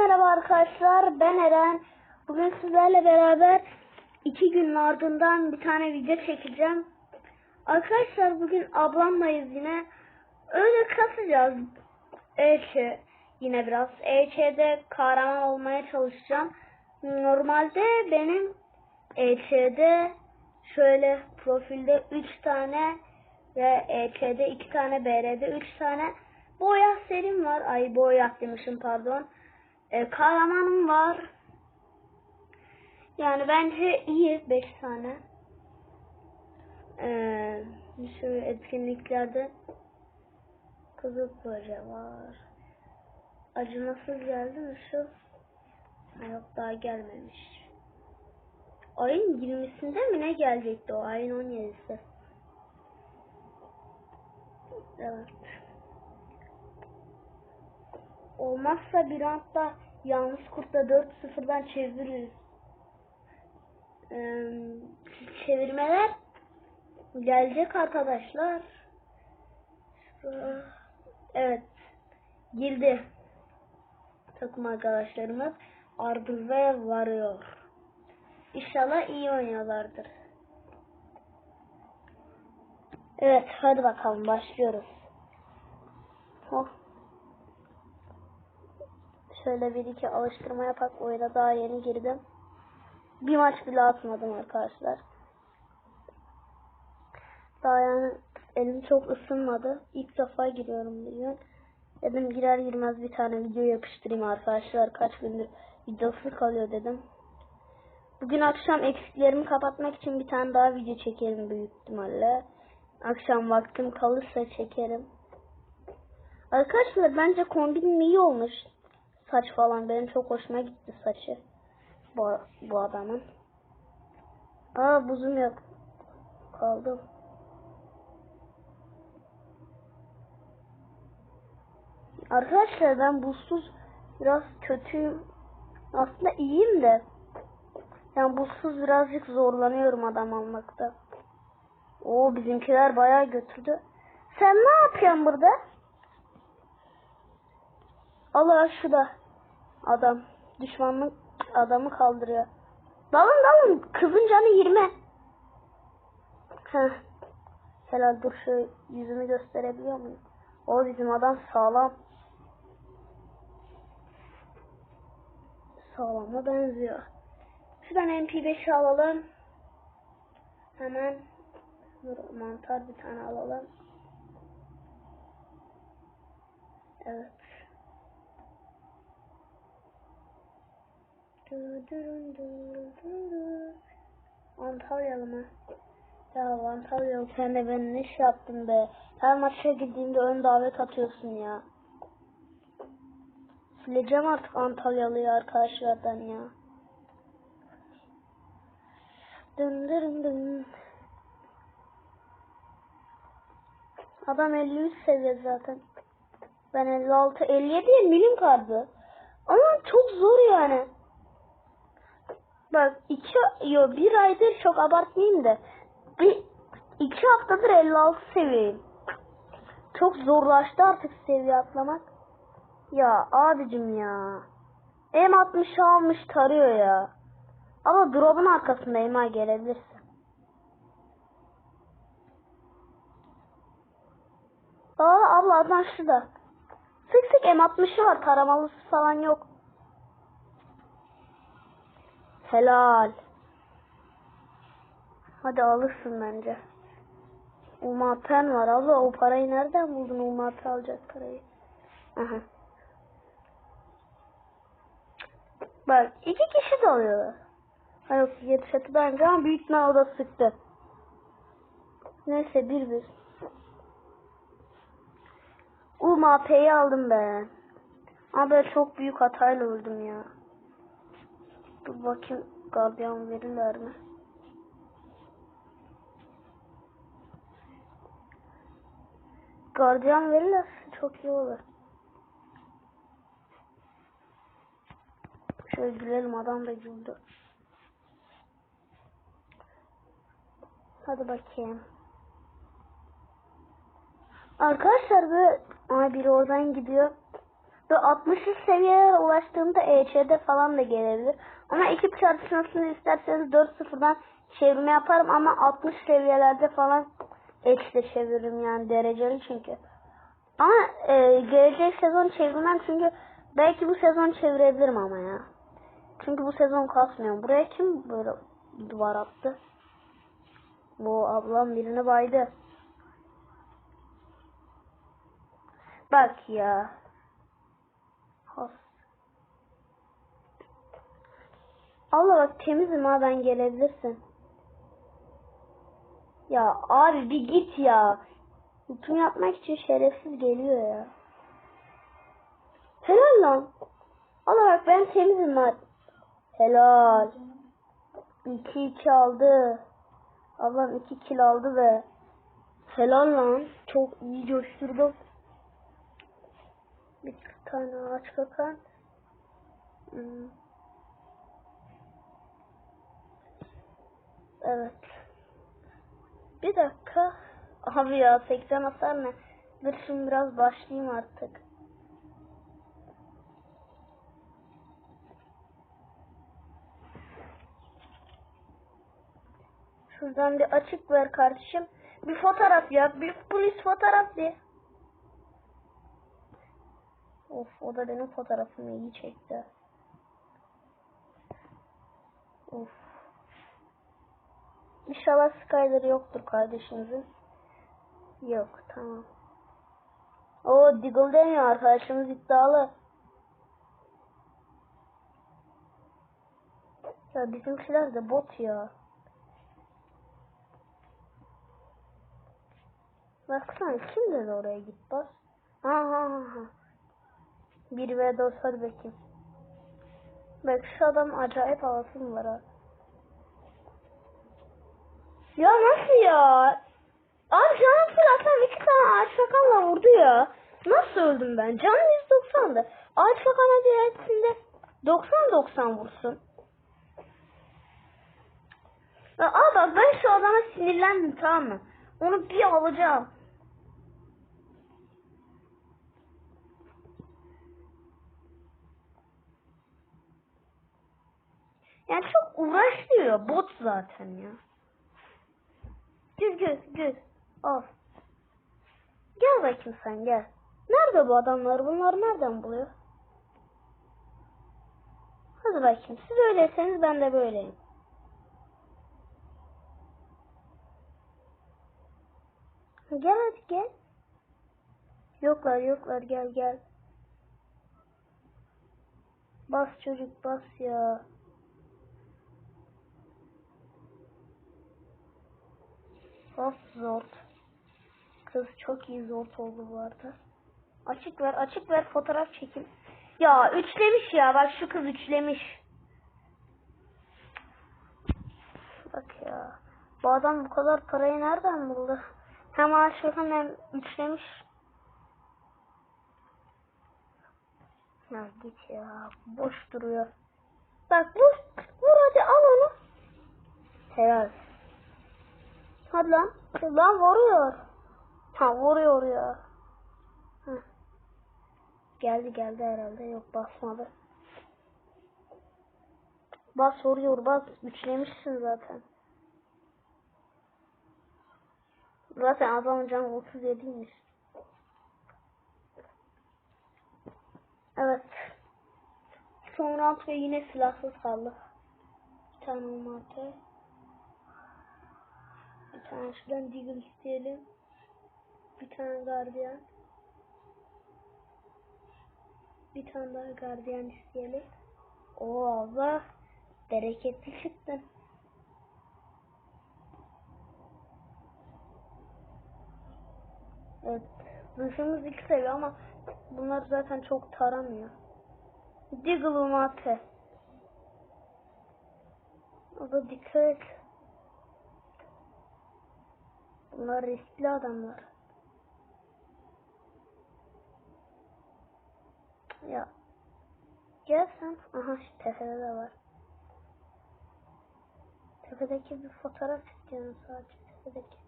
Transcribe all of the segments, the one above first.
merhaba arkadaşlar. Ben Eren. Bugün sizlerle beraber iki günün ardından bir tane video çekeceğim. Arkadaşlar bugün ablamlayız yine. Öyle kasacağız. EÇ yine biraz. EÇ'de kahraman olmaya çalışacağım. Normalde benim EÇ'de şöyle profilde 3 tane ve EÇ'de 2 tane BR'de 3 tane boya serim var. Ay boya demişim pardon. E, kahramanım var. Yani bence iyi 5 tane. Ee, şöyle etkinliklerde kızıl proje var. Acımasız geldi mi şu? Yok daha gelmemiş. Ayın 20'sinde mi ne gelecekti o? Ayın 17'si. Evet. Olmazsa bir anda yalnız kurtla 4-0'dan çeviririz. Ee, çevirmeler gelecek arkadaşlar. Evet. Girdi. Takım arkadaşlarımız Ardı ve varıyor. İnşallah iyi oynuyorlardır. Evet hadi bakalım başlıyoruz. Oh. Şöyle bir iki alıştırma yapak oyuna daha yeni girdim. Bir maç bile atmadım arkadaşlar. Daha yani elim çok ısınmadı. İlk defa giriyorum bugün. Dedim girer girmez bir tane video yapıştırayım arkadaşlar. Kaç gündür videosu kalıyor dedim. Bugün akşam eksiklerimi kapatmak için bir tane daha video çekerim büyük ihtimalle. Akşam vaktim kalırsa çekerim. Arkadaşlar bence kombinim iyi olmuş. Saç falan benim çok hoşuma gitti saçı. Bu, bu adamın. Aa buzum yok. Kaldım. Arkadaşlar ben buzsuz biraz kötüyüm. Aslında iyiyim de. Yani buzsuz birazcık zorlanıyorum adam almakta. Oo bizimkiler bayağı götürdü. Sen ne yapıyorsun burada? Allah şu adam düşmanlık adamı kaldırıyor. Dalın dalın kızın canı 20. Heh. Helal dur şu yüzümü gösterebiliyor muyum? O bizim adam sağlam. Sağlama benziyor. Şuradan MP5 alalım. Hemen dur, mantar bir tane alalım. Evet. Antalyalı mı? Ya Antalyalı sen de ben ne şey yaptın be. Her maça gittiğinde ön davet atıyorsun ya. Sileceğim artık Antalyalı'yı arkadaşlardan ya. Dın dın. Adam 53 seviye zaten. Ben 56, 57 milim kardı. Ama çok zor yani. Bak iki, yo bir aydır çok abartmayayım da. Bir, iki haftadır 56 seviyeyim. Çok zorlaştı artık seviye atlamak. Ya abicim ya. M60 almış tarıyor ya. Ama drop'un arkasındayım ha gelebilirsin. Aa abla adam şurada. Sık sık M60'ı var taramalısı falan yok. Helal. Hadi alırsın bence. Umaten var abla o parayı nereden buldun Umat'ı alacak parayı. Aha. Bak iki kişi de alıyorlar. Ha yok yetişeti bence ama büyük ihtimal o da sıktı. Neyse bir bir. UMP'yi aldım ben. Ama ben çok büyük hatayla öldüm ya. Dur bakayım gardiyan verirler mi? Gardiyan verirlerse çok iyi olur. Şöyle gülelim adam da güldü. Hadi bakayım. Arkadaşlar böyle Ay biri oradan gidiyor. Ve 60 seviyeye ulaştığımda EÇ'de falan da gelebilir. Ama ekip çarpışmasını isterseniz 4-0'dan çevirme yaparım ama 60 seviyelerde falan X'de çeviririm yani dereceli çünkü. Ama e, gelecek sezon çevirmem çünkü belki bu sezon çevirebilirim ama ya. Çünkü bu sezon kasmıyorum. Buraya kim böyle duvar attı? Bu ablam birini baydı. Bak ya. Allah bak temizim ha ben gelebilirsin. Ya abi bir git ya. Hüküm yapmak için şerefsiz geliyor ya. Helal lan. Allah bak ben temizim lan. Helal. 2-2 aldı. Ablam 2 kill aldı ve helal lan. Çok iyi coşturdum. Bir tane ağaç kakan. Hmm. Evet. Bir dakika. Abi ya 80 hasar ne? Dur şimdi biraz başlayayım artık. Şuradan bir açık ver kardeşim. Bir fotoğraf yap. Bir polis fotoğraf diye. Of o da benim fotoğrafımı iyi çekti. Of. İnşallah Skyler yoktur kardeşimizin. Yok tamam. O Diggle demiyor arkadaşımız iddialı. Ya bizimkiler de bot ya. Baksana kim dedi oraya git bas. Ha ha ha ha. Bir ve dos hadi bakayım. Bak şu adam acayip havası mı var ha. Ya nasıl ya? Abi canım fırlatsam iki tane ağaç kakanla vurdu ya. Nasıl öldüm ben? Canım 190'dı. Ağaç kakana diğerisinde 90-90 vursun. Ya bak ben şu adama sinirlendim tamam mı? Onu bir alacağım. Yani çok uğraştırıyor bot zaten ya. Gül gül gül. Al. Gel bakayım sen gel. Nerede bu adamlar? Bunlar nereden buluyor? Hadi bakayım. Siz öyleyseniz ben de böyleyim. Gel hadi gel. Yoklar yoklar gel gel. Bas çocuk bas ya. Of zor. Kız çok iyi zor oldu bu arada. Açık ver açık ver fotoğraf çekim. Ya üçlemiş ya bak şu kız üçlemiş. Bak ya. Bu adam bu kadar parayı nereden buldu? Hem aşık hem üçlemiş. Ya git ya. Boş duruyor. Bak vur. Vur hadi al onu. Helal. Hadi lan. Lan vuruyor. Ha vuruyor ya. Heh. Geldi geldi herhalde. Yok basmadı. Bas vuruyor bas. Üçlemişsin zaten. Zaten adamın canı 37'ymiş. Evet. Son round ve yine silahsız kaldık. Bir tane umarte. Tane şuradan Deagle isteyelim. Bir tane gardiyan. Bir tane daha gardiyan isteyelim. Oo Allah. Bereketli çıktın. Evet. Zırhımız ilk seviye ama bunlar zaten çok taramıyor. Deagle umate. O da dikkat et. Bunlar riskli adamlar. Ya. Gel sen. Aha şu tepede de var. Tepedeki bir fotoğraf istiyorum sadece tepedeki.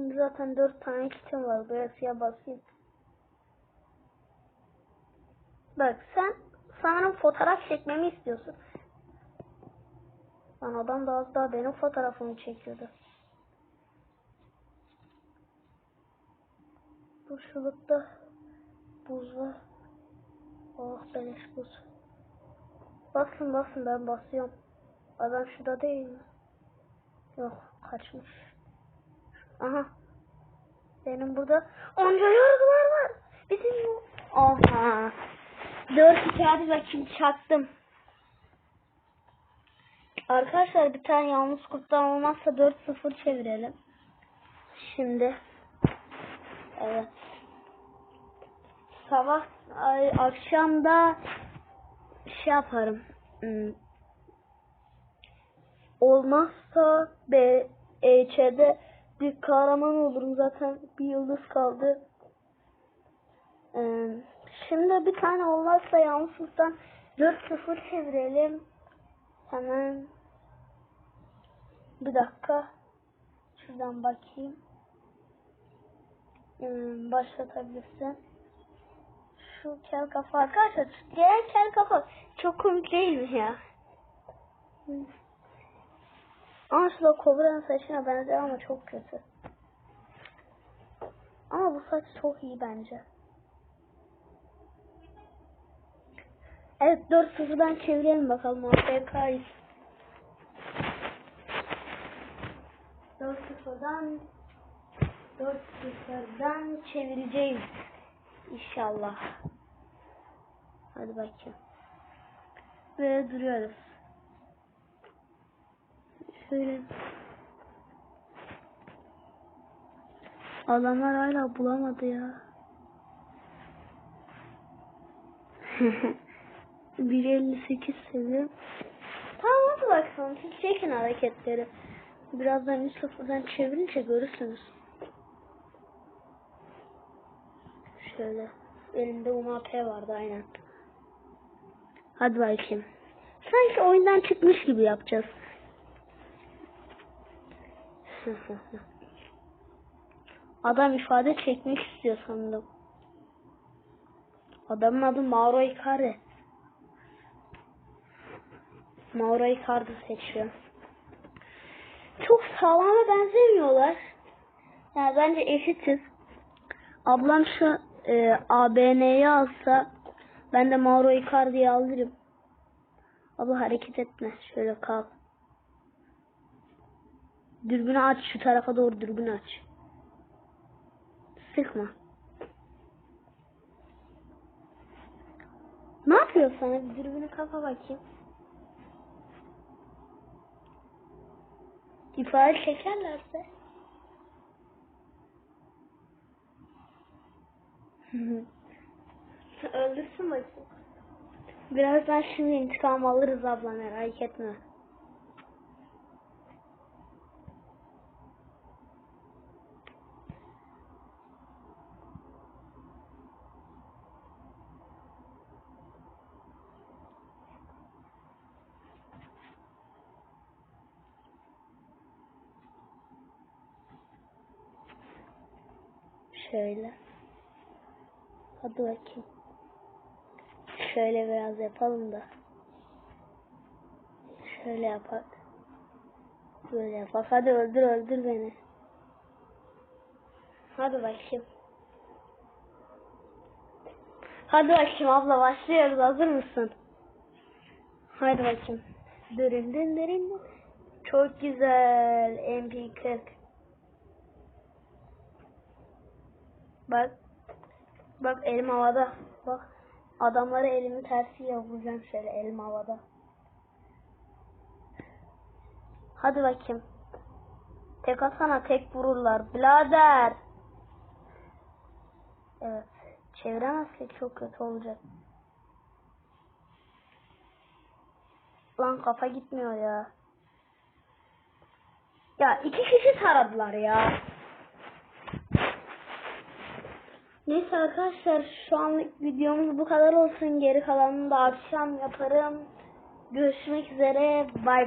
Şimdi zaten dört tane kitim var. Burasıya basayım. Bak sen sanırım fotoğraf çekmemi istiyorsun. Lan adam da az daha benim fotoğrafımı çekiyordu. Şurada buz var. Oh beleş buz. Basın basın ben basıyorum. Adam şurada değil mi? Yok kaçmış. Aha. Benim burada onca yargılar var. Bizim bu. Aha. Dört hadi bakayım çaktım. Arkadaşlar bir tane yalnız kurttan olmazsa 4-0 çevirelim. Şimdi. Evet. Sabah ay, akşamda şey yaparım. Hmm. Olmazsa B EÇ'de bir kahraman olurum zaten bir yıldız kaldı. Ee, şimdi bir tane olmazsa yalnızlıktan 4-0 çevirelim. Hemen bir dakika. Şuradan bakayım. Hmm, başlatabilirsin. Şu kel kafa arkadaşlar. Gelen kel kafa çok komik değil mi ya? Şurada kobranın saçına benziyor ama çok kötü. Ama bu saç çok iyi bence. Evet 4-0'dan çevirelim bakalım AFK'yız. 4-0'dan 4-0'dan çevireceğiz. İnşallah. Hadi bakayım. Böyle duruyoruz. Şöyle. Adamlar hala bulamadı ya. 1.58 seviye. Tamam hadi bakalım. Siz çekin hareketleri. Birazdan 3-0'dan çevirince görürsünüz. Şöyle. Elimde UMP vardı aynen. Hadi bakayım. Sanki oyundan çıkmış gibi yapacağız. Adam ifade çekmek istiyor sanırım. Adamın adı Mauro Icardi. Mauro Icardi seçiyor. Çok sağlama benzemiyorlar. Yani bence eşitiz. Ablam şu e, ABN'yi alsa ben de Mauro Icardi'yi alırım. Abla hareket etme. Şöyle kal. Dürbünü aç. Şu tarafa doğru dürbünü aç. Sıkma. Ne yapıyor sana? Dürbünü kafa bakayım. İfade çekerlerse. Öldürsün bakayım. Birazdan şimdi intikam alırız abla merak etme. Şöyle. Hadi bakayım. Şöyle biraz yapalım da. Şöyle yapak. Böyle yapak. Hadi öldür öldür beni. Hadi bakayım. Hadi bakayım abla başlıyoruz. Hazır mısın? Hadi bakayım. Dırın dın dırın dın. Çok güzel. MP40. Bak. Bak elim havada. Bak. Adamları elimi tersiyle vuracağım şöyle elim havada. Hadi bakayım. Tek atsana tek vururlar. Birader. Evet. Çeviremezsek çok kötü olacak. Lan kafa gitmiyor ya. Ya iki kişi taradılar ya. Neyse arkadaşlar şu anlık videomuz bu kadar olsun. Geri kalanını da akşam yaparım. Görüşmek üzere. Bay